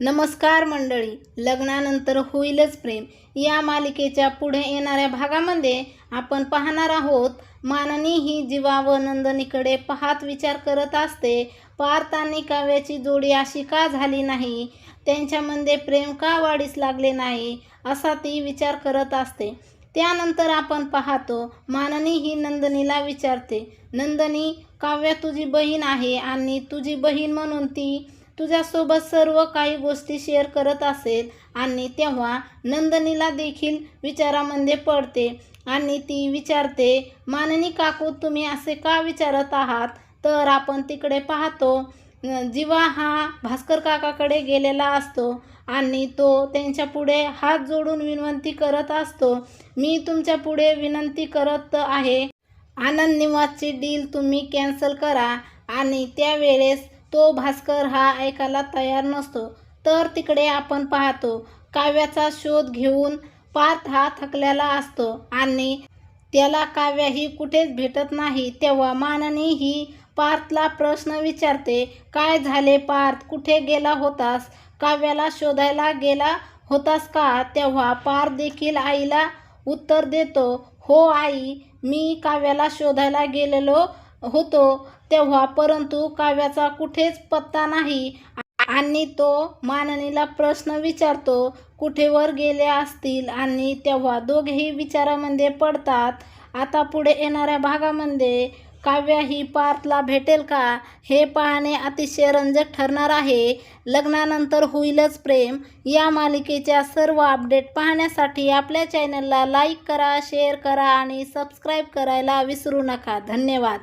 नमस्कार मंडळी लग्नानंतर होईलच प्रेम. या मालिकेच्या पुढे येणाऱ्या भागामध्ये आपण पाहणार आहोत माननी ही जीवा व नंदनीकडे पाहत विचार करत असते पार्थ आणि काव्याची जोडी अशी का झाली नाही? त्यांच्यामध्ये प्रेम का वाढीस लागले नाही? असा ती विचार करत असते. त्यानंतर आपण पाहतो माननी ही नंदनीला विचारते नंदनी काव्या तुझी बहीण आहे आणि तुझी बहीण म्हणून ती तुझ्यासोबत सर्व काही गोष्टी शेअर करत असेल आणि तेव्हा नंदनीला देखील विचारामध्ये पडते आणि ती विचारते माननी काकू तुम्ही असे का विचारत आहात? तर आपण तिकडे पाहतो जीवा हा भास्कर काकाकडे गेलेला असतो आणि तो त्यांच्या पुढे हात जोडून विनंती करत असतो. मी तुमच्यापुढे विनंती करत आहे. आनंद निवासची डील तुम्ही कॅन्सल करा आणि त्यावेळेस तो भास्कर हा ऐकायला तयार नसतो. तर तिकडे आपण पाहतो काव्याचा शोध घेऊन पार्थ हा थकलेला असतो आणि त्याला काव्या ही कुठेच भेटत नाही. तेव्हा माननी ही पार्थला प्रश्न विचारते काय झाले पार्थ? कुठे गेला होतास? काव्याला शोधायला गेला होतास का? तेव्हा पार्थ देखील आईला उत्तर देतो हो आई मी काव्याला शोधायला गेलेलो होतो तेव्हा परंतु काव्याचा कुठेच पत्ता नाही. आणि तो माननीला प्रश्न विचारतो कुठेवर गेले असतील? आणि तेव्हा दोघेही विचारामध्ये पडतात आता पुढे येणाऱ्या भागामध्ये काव्या ही पार्थला भेटेल का? हे पाहणे अतिशय रंजक ठरणार आहे. लग्नानंतर होईलच प्रेम. या मालिकेच्या सर्व अपडेट पाहण्यासाठी आपल्या चॅनलला लाईक करा शेअर करा आणि सबस्क्राईब करायला विसरू नका. धन्यवाद.